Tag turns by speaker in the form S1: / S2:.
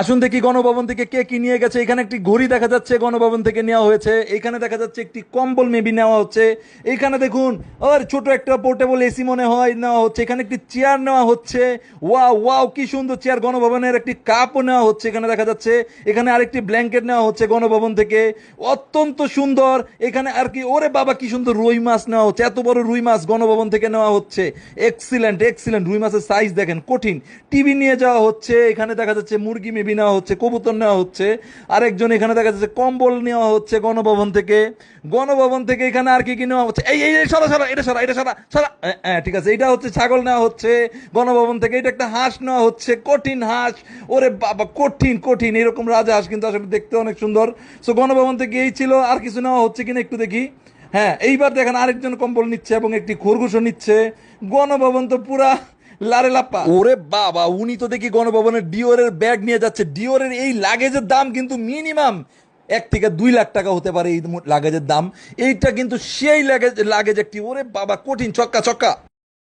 S1: আসুন দেখি গণভবন থেকে কে কি নিয়ে গেছে। এখানে একটি ঘড়ি দেখা যাচ্ছে, গণভবন থেকে নেওয়া হয়েছে। এখানে দেখা যাচ্ছে একটি কম্বল মেবি নেওয়া হচ্ছে। এখানে দেখুন আর ছোট একটা পোর্টেবল এসি মনে হয় নেওয়া হচ্ছে। এখানে একটি চেয়ার নেওয়া হচ্ছে। ওয়াও ওয়াও কি সুন্দর চেয়ার গণভবনের একটি কাপও নেওয়া হচ্ছে এখানে দেখা যাচ্ছে। এখানে আরেকটি ব্ল্যাঙ্কেট নেওয়া হচ্ছে গণভবন থেকে। অত্যন্ত সুন্দর। এখানে আর কি, ওরে বাবা, কি সুন্দর রুই মাছ নেওয়া হচ্ছে। এত বড় রুই মাছ গণভবন থেকে নেওয়া হচ্ছে। এক্সিলেন্ট এক্সিলেন্ট রুই মাছের সাইজ দেখেন, কঠিন। টিভি নিয়ে যাওয়া হচ্ছে। এখানে দেখা যাচ্ছে মুরগি মেবি নেওয়া হচ্ছে, কবুতর নেওয়া হচ্ছে, আরেকজন এখানে দেখা যাচ্ছে কম্বল নেওয়া হচ্ছে গণভবন থেকে। গণভবন থেকে এখানে আর কি কি নেওয়া হচ্ছে? এই এই সরা সরা, এটা সরা এটা সরা সরা। হ্যাঁ ঠিক আছে, এটা হচ্ছে ছাগল নেওয়া হচ্ছে, গণভবন থেকে। এটা একটা হাঁস নেওয়া হচ্ছে, কঠিন হাঁস। ওরে বাবা, কঠিন কঠিন, এরকম রাজা হাঁস কিন্তু আসলে দেখতে অনেক সুন্দর। সো গণভবন থেকে এই ছিল, আর কিছু নেওয়া হচ্ছে কিনা একটু দেখি। হ্যাঁ এইবার দেখেন আরেকজন কম্বল নিচ্ছে এবং একটি খরগোশও নিচ্ছে। গণভবন তো পুরা লারে লাপ্পা। ওরে বাবা, উনি তো দেখি গণভবনের ডিওরের ব্যাগ নিয়ে যাচ্ছে। ডিওরের এই লাগেজের দাম কিন্তু মিনিমাম এক থেকে দুই লাখ টাকা হতে পারে এই লাগেজের দাম। এইটা কিন্তু সেই লাগেজ লাগেজ একটি। ওরে বাবা, কঠিন ছক্কা ছক্কা।